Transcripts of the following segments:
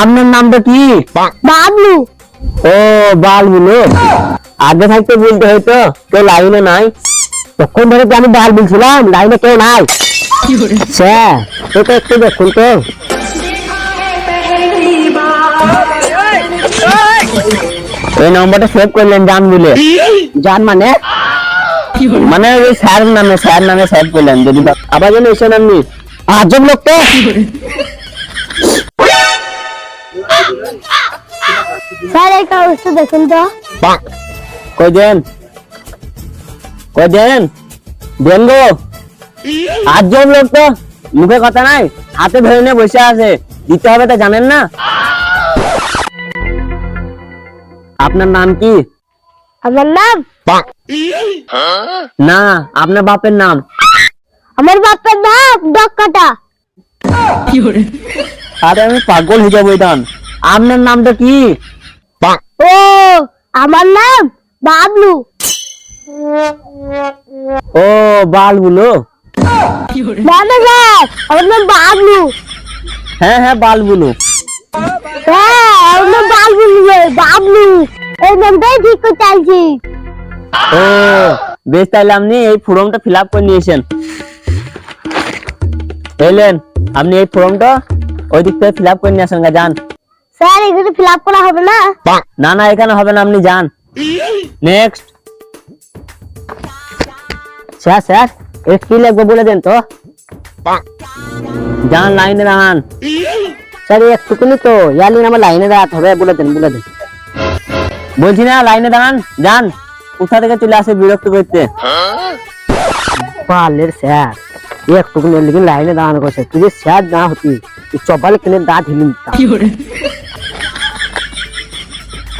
আপনার নামটা কি? বাবলু। ও বালগুলো আগে থাকতে বলতে হয়তো কেউ লাইনে নাই। তখন ধরে তো আমি বাল বলছিলাম লাইনে কেউ নাই। স্যার এটা একটু দেখুন তো। এই নম্বরটা সেভ করলেন জান বলে জান মানে মানে ওই স্যার নামে স্যার নামে সেভ করলেন যদি আবার যেন এসে নামনি। আজব লোক স্যার এই কাগজটা দেখুন তো। কই দেন? কই দেন? দেন গো। আজব লোক তো মুখে কথা নাই হাতে ধরে নিয়ে বসে আছে। দিতে হবে তা জানেন না? আপনার নাম কি? আমার নাম? না আপনার বাপের নাম? আমার বাপের নাম ডক্কাটা আরে আমি পাগল হয়ে যাব দান আপনার নামটা কি? ও আমার নাম বাবলু। ও বালগুলো না না স্যার আমার নাম বাবলু। হ্যাঁ হ্যাঁ বালগুলো হ্যাঁ আমার নাম বাবলু নয়, বাবলু। এই নামটাই ঠিক করতে চাইছি। ও বেশ তাহলে আপনি এই ফর্মটা ফিল আপ করে নিয়েছেন। এলেন আপনি এই ফর্মটা ওই দিক থেকে ফিল আপ করে নিয়ে আসেন গা, যান। স্যার এখানে ফিল আপ করা হবে না? না না এখানে হবে না আপনি যান। নেক্সট স্যার স্যার এর কি লাগবে বলে দেন তো? যান লাইনে দাঁড়ান। স্যার একটুকুনি তো ইয়ালিন আমার লাইনে দাঁড়াতে হবে বলে দেন বলে দেন। বলছি না লাইনে দাঁড়ান যান। কোথা থেকে চলে আসে বিরক্ত করতে? পালের স্যার। একটুকুনি লাইনে দাঁড়ানো করছে। তুই স্যার না হতি তুই চপালে কিনে দাঁত হিলি দিতাম।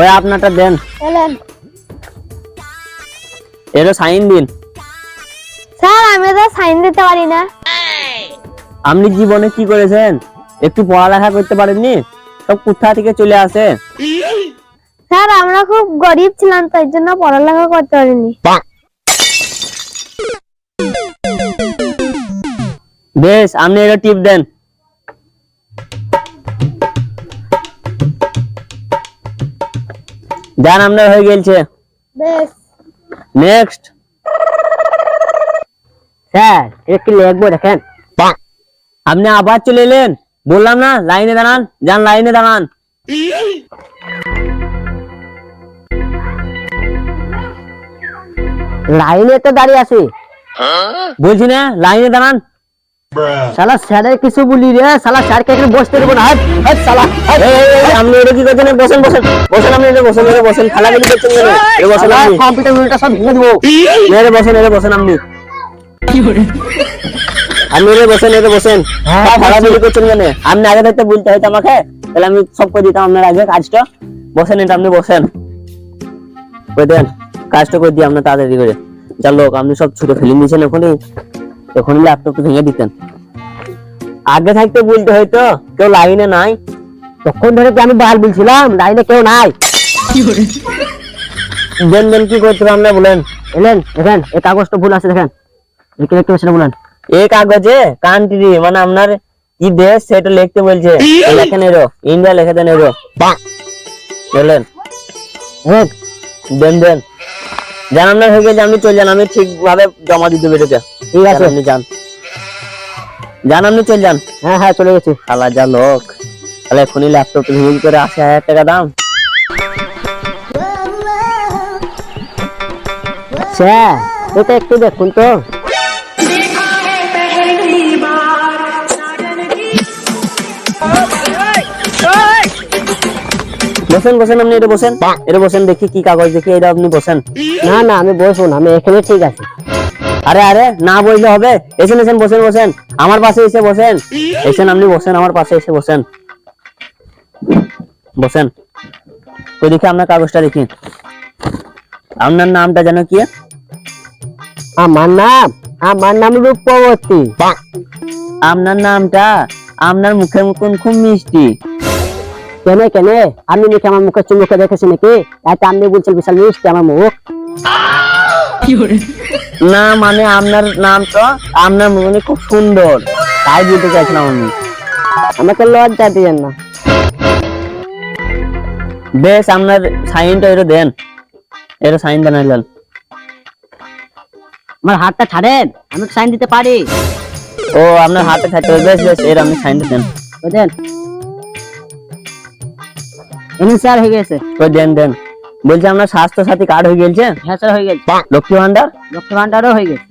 ওই আপনারটা দেন। এরও সাইন দিন। স্যার আমি তো সাইন দিতে পারি না। আপনি জীবনে কি করেছেন? একটু পড়ালেখা করতে পারেননি? সব কোথা থেকে চলে আসে? স্যার আমরা খুব গরিব ছিলাম তাই জন্য পড়ালেখা করতে পারিনি। বেশ আপনি এটা টিপ দেন। আপনার হয়ে নেক্সট স্যার একটু লিখব দেখেন? আপনি আবার চলে এলেন? বললাম না লাইনে দাঁড়ান যান লাইনে দাঁড়ান। লাইনে তো দাঁড়িয়ে আছে। বলছি না লাইনে দাঁড়ান। শালা স্যারের কিছু বলি রে শালা স্যারকে এখানে বসতে দেবো না। শালা আপনি এটা কি করছেন? বসেন বসেন। বসেন আপনি এটা বসেন এটা বসেন। খেলাগুলি করছেন কেন এটা বসেন আপনি। কম্পিউটার মিউটার সব ভেঙে দেবো। এটা বসেন এটা বসেন আপনি। আপনি এটা বসেন এটা বসেন। খেলাগুলি করছেন কেন আপনি আগে থাকতে বলতে হয়তো আমাকে তাহলে আমি সব করে দিতাম আপনার আগে কাজটা। বসেন এটা আপনি বসেন। করে দেন? কাজটা করে দিই আপনার তাড়াতাড়ি করে। যা লোক আপনি সব ছুটে ফেলে নিয়েছেন এখনই। এখনই ল্যাপটপটা ভেঙে দিতেন। আগে থাকতে বলতে হয়তো কেউ লাইনে নাই। তখন ধরে তো আমি বাল বলছিলাম? লাইনে কেউ নাই। দেন দেন কি করতে আপনারা বলেন। এলেন দেখেন এই কাগজটা ভুল আছে দেখেন। বলছেন বলেন। এই কাগজে কান্ট্রি মানে আপনার কি দেশ সেটা লিখতে বলছে। লেখেন এরো ইন্ডিয়া লিখে দেন এরো। বলেন। দেন দেন। যান আপনার হয়ে গেছে আপনি চলে যান আমি ঠিকভাবে জমা দিতে পেরেছে। ঠিক আছে। আপনি যান। যান আপনি চলে যান। হ্যাঁ হ্যাঁ চলে গেছি। খালা যা লোক। তাহলে এখনই ল্যাপটপ ভেঙে করে আশি হাজার টাকা দাম। স্যার এটা একটু দেখুন তো। বসেন বসেন আপনি এটা বসেন। এটা বসেন দেখি কি কাগজ দেখি এটা আপনি বসেন। না না আমি বসুন আমি এখানে ঠিক আছে। আরে আরে না বললে হবে। এসেন এসেন বসেন বসেন। আমার পাশে এসে বসেন। এসেন আপনি বসেন আমার পাশে এসে বসেন। বসেন। তো দেখি আপনার কাগজটা দেখি। আপনার নামটা যেন কি? আমার নাম আমার নাম রূপবতী। আপনার নামটা আপনার মুখের মতন খুব মিষ্টি। কেন কেন? আপনি নাকি আমার মুখে চুমুকে দেখেছেন নাকি? তাই আপনি বলছেন বিশাল মিষ্টি আমার মুখ। না মানে আপনার নাম তো আপনার মানে খুব সুন্দর। তাই বলতে চাইছিলাম আমি। আমাকে লজ্জা দিয়েন না। বেশ আপনার সাইনটা এটা দেন। এটা সাইন দেন আইলাল। আমার হাতটা ছাড়েন আমি সাইন দিতে পারি। ও আপনার হাতে হবে। বেশ বেশ এর আপনি সাইনটা দেন। বুঝলেন এমনি স্যার হয়ে গেছে। ওই দেন দেন। বলছি আপনার স্বাস্থ্য সাথী কার্ড হয়ে গেছে হ্যাঁ স্যার হয়ে গেছে। লক্ষ্মী ভান্ডার? লক্ষ্মী ভান্ডারও হয়ে গেছে।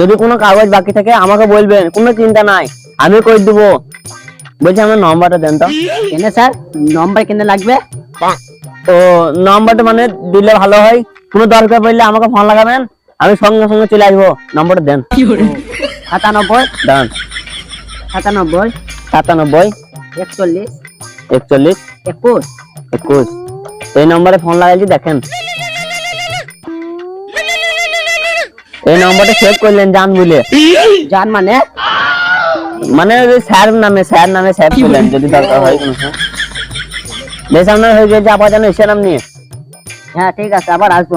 যদি কোনো কাগজ বাকি থাকে আমাকে বলবেন কোনো চিন্তা নাই। আমি করে দিব? বলছি আমার নম্বরটা দেন তো। কেন স্যার? নম্বর কেন লাগবে? তো নম্বরটা মানে দিলে ভালো হয়। কোনো দরকার পড়লে আমাকে ফোন লাগাবেন। আমি সঙ্গে সঙ্গে চলে আসব। নম্বরটা দেন। সাতানব্বই। দান সাতানব্বই। সাতানব্বই। একচল্লিশ। একচল্লিশ। একুশ। একুশ। এই নম্বরে ফোন লাগাইছি, দেখেন। এই নম্বরটা সেভ করলেন জান বলে। জান মানে? মানে স্যার নামে স্যার নামে সেভ করলেন, যদি দরকার হয়। বেশ, আপনার হয়ে গেছে, আবার যেন এসে নাম নিয়ে হ্যাঁ ঠিক আছে, আবার আসব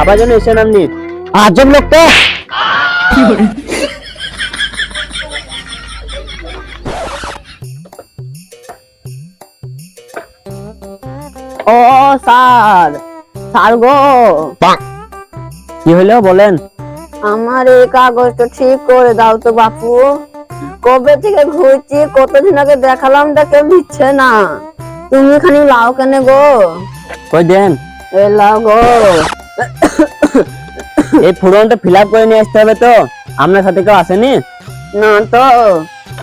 আবার যেন এসে নাম নিয়ে আজব লোক তো? স্যার। স্যার গো। কি হলো বলেন? আমার এই কাগজটা ঠিক করে দাও তো বাপু। কবে থেকে ঘুরছি কতদিন আগে দেখালাম দেখে দিচ্ছে না। তুমি খানি লাও কেন গো? কই দেন? এ লাও গো। এই ফর্মটা ফিল আপ করে নিয়ে আসতে হবে তো? আপনার সাথে কেউ আসেনি? না তো।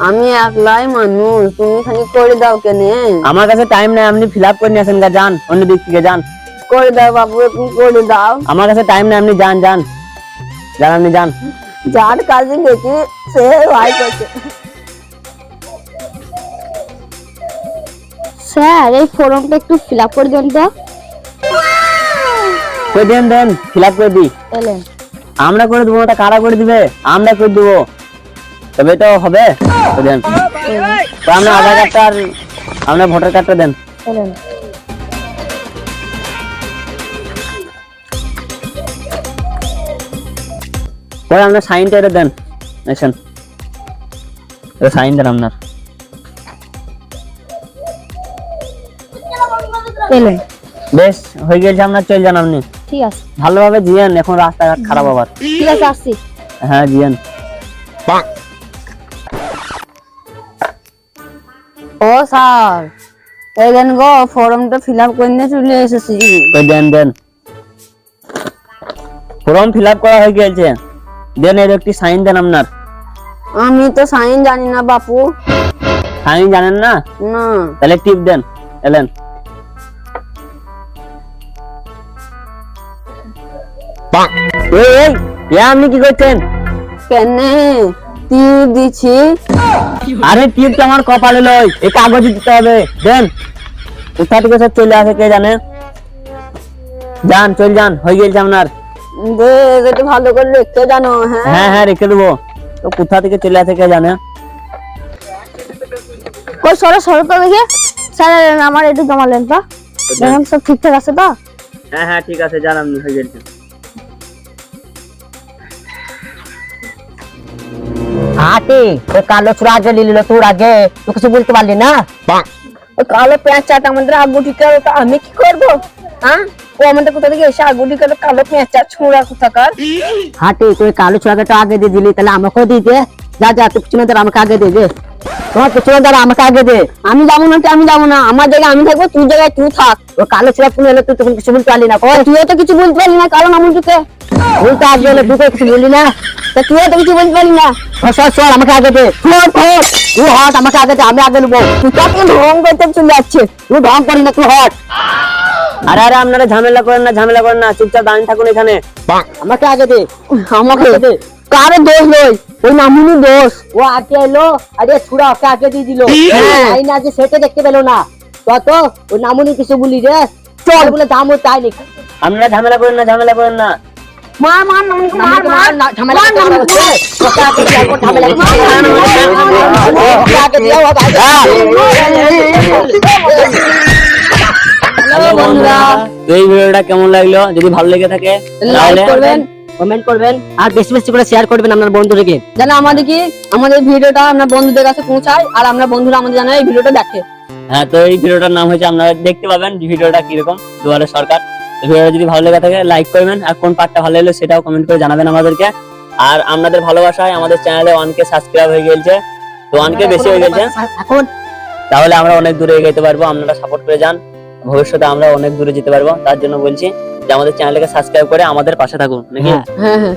আমি একলাই মানুষ তুমি খানি করে দাও কেনে? আমার কাছে টাইম নেই আপনি ফিল আপ করে নিয়ে আসেন গা যান অন্য দিক থেকে যান। করে দাও বাবু তুমি করে দাও। আমার কাছে টাইম নেই আপনি যান যান। যান আপনি যান। যার কাজে গেছি সে ভাই করছে। স্যার এই ফর্মটা একটু ফিল আপ করে দেন তো। কই দেন দেন ফিল আপ করে দিই। আমরা করে দেবো ওটা কারা করে দিবে? আমরা করে দেবো। তবে তো হবে? দেন। তো আপনার আধার কার্ডটা আর আপনার ভোটার কার্ডটা দেন। পরে আপনার সাইনটা এটা দেন। এসেন এটা সাইন দেন আপনার। বেশ হয়ে গেছে আপনার চলে যান আপনি। ঠিক আছে। ভালোভাবে জিয়েন এখন রাস্তাঘাট খারাপ আবার। ঠিক আছে আসছি। হ্যাঁ জিয়েন। ও স্যার এই দেন গো ফর্মটা ফিল আপ করে চলে এসেছি। ওই দেন দেন। ফর্ম ফিল আপ করা হয়ে গেছে দেন এর একটি সাইন দেন আপনার। আমি তো সাইন জানি না বাপু। সাইন জানেন না? না। তাহলে টিপ দেন এলেন এই এই এ আপনি কি করছেন? কেনে? তীর দিছি। আরে টিপটা আমার কপালে লয় এই কাগজ দিতে হবে। দেন কোথা থেকে সব চলে আসে কে জানে? যান চল যান হয়ে গেছে আপনার। একটু ভালো করে লিখতে জানো হ্যাঁ? হ্যাঁ হ্যাঁ রেখে দেবো। তো কোথা থেকে চলে আসে কে জানে? কই সরো সরো তো দেখে। স্যার আমার একটু জমালেন তো। সব ঠিকঠাক আছে তো? হ্যাঁ হ্যাঁ ঠিক আছে যান আপনি হয়ে গেছে হাতে ওই কালো ছোড়া আগে নিল তোর আগে। তুই কিছু বলতে পারলি না? ওই কালো পেঁচাটা আমাদের আগুটি কালো তা আমি কি করব? হ্যাঁ ও আমাদের কোথা থেকে এসে আগুটি কালো কালো পেঁচা ছোঁড়া কোথাকার হাতে তুই কালো ছোড়াকে আগে দিয়ে দিলি তাহলে আমাকেও দিয়ে দে। যা যা তুই পিছনে দাঁড়া আমাকে আগে দে দে। তোমার পিছনে দাঁড়া আমাকে আগে দে। আমি যাব না তো আমি যাব না। আমার জায়গায় আমি থাকব তুই জায়গায় তুই থাক। ও কালো ছোড়া পুনে এলে তুই তখন কিছু বলতে পারলি না। তুইও তো কিছু বলতে পারলি না কারণ আমার তুই কিছু বললি না? তা তো কিছু বলতে পারলি না। সর সর আমাকে আগে দে। তুই হট আমাকে আগে দে আমি আগে নেব। তুই ঢং করতে চলে যাচ্ছে তুই ঢং করি না তুই হট। আরে আরে আপনারা ঝামেলা করেন না ঝামেলা করেন না চুপচাপ দাঁড়িয়ে থাকুন এখানে। আমাকে আগে দে আমাকে দে। কারও দোষ নয় ওই মামুনি দোষ। ও আগে এলো আরে ছুড়া ওকে আগে দিয়ে দিল। হ্যাঁ। তাই না যে সেটা দেখতে পেল না। তত ওই নামুনি কিছু বলি রে চল। বলে দাম ও তাই নাকি আপনারা ঝামেলা করেন না ঝামেলা করেন না। মার মার মার মার ঝামেলা করতে হবে না, চল। ওকে আগে দিয়ে একবার ঝামেলা করতে হবে। ওকে আগে দিয়ে, ওকে হ্যালো বন্ধুরা এই ভিডিওটা কেমন লাগল যদি ভালো লেগে থাকে তাহলে করবেন কমেন্ট করবেন আর বেশি বেশি করে শেয়ার করবেন আপনার বন্ধুদেরকে যেন আমাদের কি আমাদের ভিডিওটা আমরা বন্ধুদের কাছে পৌঁছায় আর আমরা বন্ধুরা আমাদের যেন এই ভিডিওটা দেখে হ্যাঁ তো এই ভিডিওটার নাম হয়েছে আপনারা দেখতে পাবেন ভিডিওটা কীরকম দুয়ারে সরকার ভিডিওটা যদি ভালো লেগে থাকে লাইক করবেন। আর কোন পার্টটা ভালো লাগল সেটাও কমেন্ট করে জানাবেন আমাদেরকে। আর আপনাদের ভালোবাসায় আমাদের চ্যানেলে ওয়ানকে সাবস্ক্রাইব হয়ে গেছে। তো ওয়ানকে বেশি হয়ে গেছে। এখন তাহলে আমরা অনেক দূরে এগোতে পারব আপনারা সাপোর্ট করে যান। ভবিষ্যতে আমরা অনেক দূরে যেতে পারব। তার জন্য বলছি যে আমাদের চ্যানেলটাকে সাবস্ক্রাইব করে আমাদের পাশে থাকুন নাকি? হ্যাঁ হ্যাঁ হ্যাঁ।